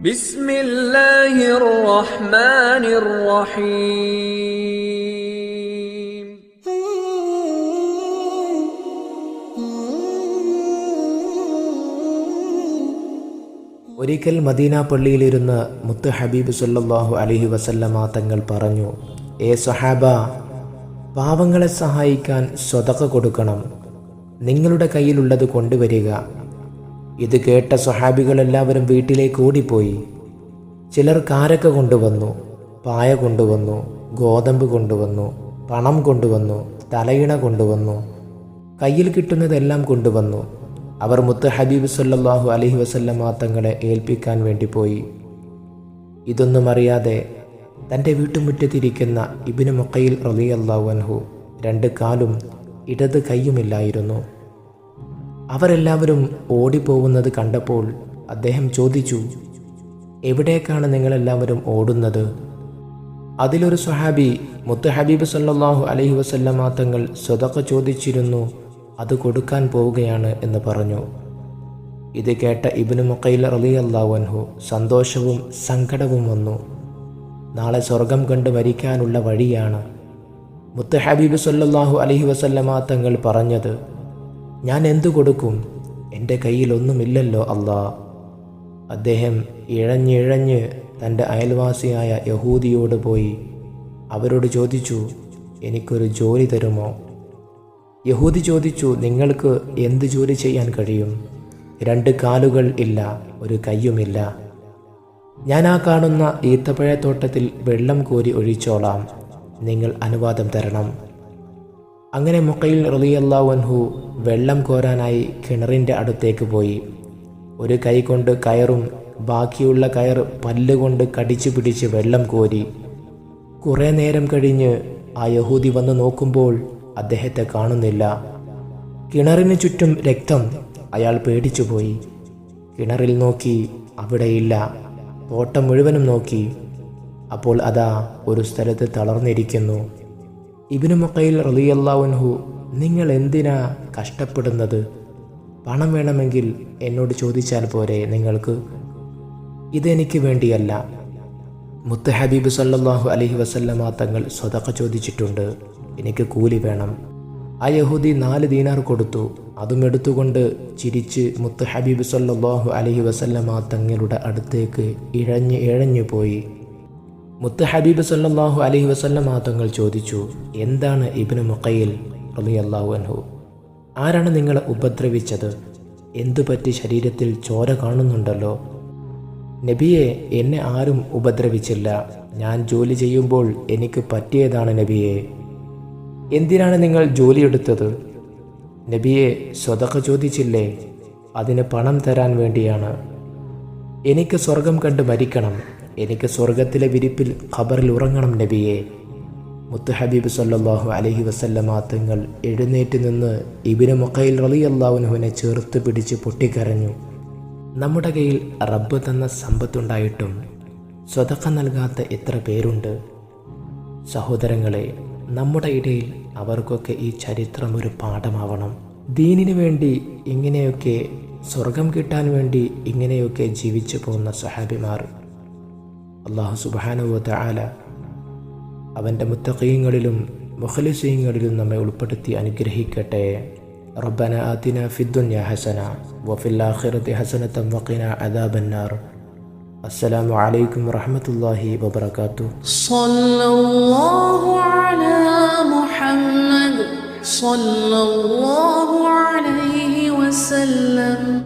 ഒരിക്കൽ മദീന പള്ളിയിലിരുന്ന് മുത്ത് ഹബീബ് സല്ലാഹു അലഹി വസല്ലമ തങ്ങൾ പറഞ്ഞു ഏ സഹാബ പാവങ്ങളെ സഹായിക്കാൻ സ്വതക്ക കൊടുക്കണം. നിങ്ങളുടെ കയ്യിലുള്ളത് കൊണ്ടുവരിക. ഇത് കേട്ട സ്വഹാബികളെല്ലാവരും വീട്ടിലേക്ക് ഓടിപ്പോയി. ചിലർ കാരക്ക കൊണ്ടുവന്നു പായ കൊണ്ടുവന്നു ഗോതമ്പ് കൊണ്ടുവന്നു പണം കൊണ്ടുവന്നു തലയിണ കൊണ്ടുവന്നു കയ്യിൽ കിട്ടുന്നതെല്ലാം കൊണ്ടുവന്നു. അവർ മുത്ത് ഹബീബ് സല്ലാഹു അലഹി വസല്ലമ തങ്ങളെ ഏൽപ്പിക്കാൻ വേണ്ടി പോയി. ഇതൊന്നും അറിയാതെ തന്റെ വീട്ടുമുറ്റത്തിരിക്കുന്ന ഇബിന് മുക്കയിൽ അൻഹു രണ്ട് കാലും ഇടത് കൈയുമില്ലായിരുന്നു. അവരെല്ലാവരും ഓടിപ്പോകുന്നത് കണ്ടപ്പോൾ അദ്ദേഹം ചോദിച്ചു എവിടേക്കാണ് നിങ്ങളെല്ലാവരും ഓടുന്നത്? അതിലൊരു സ്വഹാബി മുത്ത് ഹബീബ് സല്ലാഹു അലഹി വസല്ലമ തങ്ങൾ സ്വതക്ക ചോദിച്ചിരുന്നു അത് കൊടുക്കാൻ പോവുകയാണ് എന്ന് പറഞ്ഞു. ഇത് കേട്ട ഇബിനു മുക്കൈൽ റളിയല്ലാഹു അൻഹു സന്തോഷവും സങ്കടവും വന്നു. നാളെ സ്വർഗം കണ്ട് മരിക്കാനുള്ള വഴിയാണ് മുത്ത് ഹബീബ് സല്ലാഹു അലഹി വസല്ലമ തങ്ങൾ പറഞ്ഞത്. ഞാൻ എന്തു കൊടുക്കും? എന്റെ കയ്യിലൊന്നുമില്ലല്ലോ അള്ളാ അദ്ദേഹം ഇഴഞ്ഞിഴഞ്ഞ് തന്റെ അയൽവാസിയായ യഹൂദിയോട് പോയി അവരോട് ചോദിച്ചു എനിക്കൊരു ജോലി തരുമോ? യഹൂദി ചോദിച്ചു നിങ്ങൾക്ക് എന്ത് ജോലി ചെയ്യാൻ കഴിയും? രണ്ട് കാലുകൾ ഇല്ല ഒരു കയ്യുമില്ല. ഞാൻ ആ കാണുന്ന ഈത്തപ്പഴത്തോട്ടത്തിൽ വെള്ളം കോരി ഒഴിച്ചോളാം. നിങ്ങൾ അനുവാദം തരണം. അങ്ങനെ മുക്കയിൽ റളിയല്ലാവൻഹു വെള്ളം കോരാനായി കിണറിന്റെ അടുത്തേക്ക് പോയി. ഒരു കൈ കൊണ്ട് കയറും ബാക്കിയുള്ള കയർ പല്ലുകൊണ്ട് കടിച്ചു പിടിച്ച് വെള്ളം കോരി. കുറേ നേരം കഴിഞ്ഞ് ആ യഹൂദി വന്ന് നോക്കുമ്പോൾ അദ്ദേഹത്തെ കാണുന്നില്ല. കിണറിന് ചുറ്റും രക്തം അയാൾ പേടിച്ചുപോയി കിണറിൽ നോക്കി അവിടെയില്ല. തോട്ടം മുഴുവനും നോക്കി. അപ്പോൾ അതാ ഒരു സ്ഥലത്ത് തളർന്നിരിക്കുന്നു. ഇബിനു മക്കയിൽ റളിയല്ലാവുൻഹു നിങ്ങൾ എന്തിനാ കഷ്ടപ്പെടുന്നത്? പണം വേണമെങ്കിൽ എന്നോട് ചോദിച്ചാൽ പോരെ നിങ്ങൾക്ക്? ഇതെനിക്ക് വേണ്ടിയല്ല. മുത്ത് ഹബീബ് സല്ലാഹു അലഹി വസല്ലമ തങ്ങൾ സ്വതക്ക ചോദിച്ചിട്ടുണ്ട് എനിക്ക് കൂലി വേണം. ആ യഹൂദി നാല് ദീനാർ കൊടുത്തു. അതും എടുത്തുകൊണ്ട് ചിരിച്ച് മുത്ത് ഹബീബ് സല്ലാഹു അലഹി വസല്ലമ തങ്ങളുടെ അടുത്തേക്ക് ഇഴഞ്ഞ് ഇഴഞ്ഞു പോയി മുത്ത് ഹബീബ് സല്ലല്ലാഹു അലൈഹി വസല്ലമ തങ്ങൾ ചോദിച്ചു എന്താണ് ഇബ്നു റബി റളിയല്ലാഹു അൻഹു? ആരാണ് നിങ്ങളെ ഉപദ്രവിച്ചത്? എന്തുപറ്റി ശരീരത്തിൽ ചോര കാണുന്നുണ്ടല്ലോ? നബിയെ എന്നെ ആരും ഉപദ്രവിച്ചില്ല. ഞാൻ ജോലി ചെയ്യുമ്പോൾ എനിക്ക് പറ്റിയതാണ് നബിയെ. എന്തിനാണ് നിങ്ങൾ ജോലിയെടുത്തത് നബിയെ സ്വതക്ക ചോദിച്ചില്ലേ? അതിന് പണം തരാൻ വേണ്ടിയാണ്. എനിക്ക് സ്വർഗം കണ്ട് മരിക്കണം. എനിക്ക് സ്വർഗത്തിലെ വിരിപ്പിൽ ഖബറിൽ ഉറങ്ങണം നബിയെ. മുത്ത് ഹബീബ് സല്ലല്ലാഹു അലൈഹി വസല്ലമ തങ്ങൾ എഴുന്നേറ്റ് നിന്ന് ഇബിന് മുഖയിൽ അള്ളാഹുനുഹുവിനെ ചേർത്ത് പിടിച്ച് പൊട്ടിക്കരഞ്ഞു. നമ്മുടെ കയ്യിൽ റബ്ബ് തന്ന സമ്പത്തുണ്ടായിട്ടും സ്വതക്ക നൽകാത്ത എത്ര പേരുണ്ട്? സഹോദരങ്ങളെ നമ്മുടെ ഇടയിൽ അവർക്കൊക്കെ ഈ ചരിത്രം ഒരു പാഠമാവണം. ദീനിനു വേണ്ടി ഇങ്ങനെയൊക്കെ സ്വർഗം കിട്ടാൻ വേണ്ടി ഇങ്ങനെയൊക്കെ ജീവിച്ചു പോകുന്ന സഹാബിമാർ അള്ളാഹു സുബാനുവത്ത ആല അവൻ്റെ മുത്തഖീങ്ങളിലും മുഖലിസീങ്ങളിലും നമ്മെ ഉൾപ്പെടുത്തി അനുഗ്രഹിക്കട്ടെ ربنا آتنا في الدنيا حسنة وفي الآخرة حسنة وقنا عذاب النار السلام عليكم ورحمة الله وبركاته صلى الله على محمد صلى الله عليه وسلم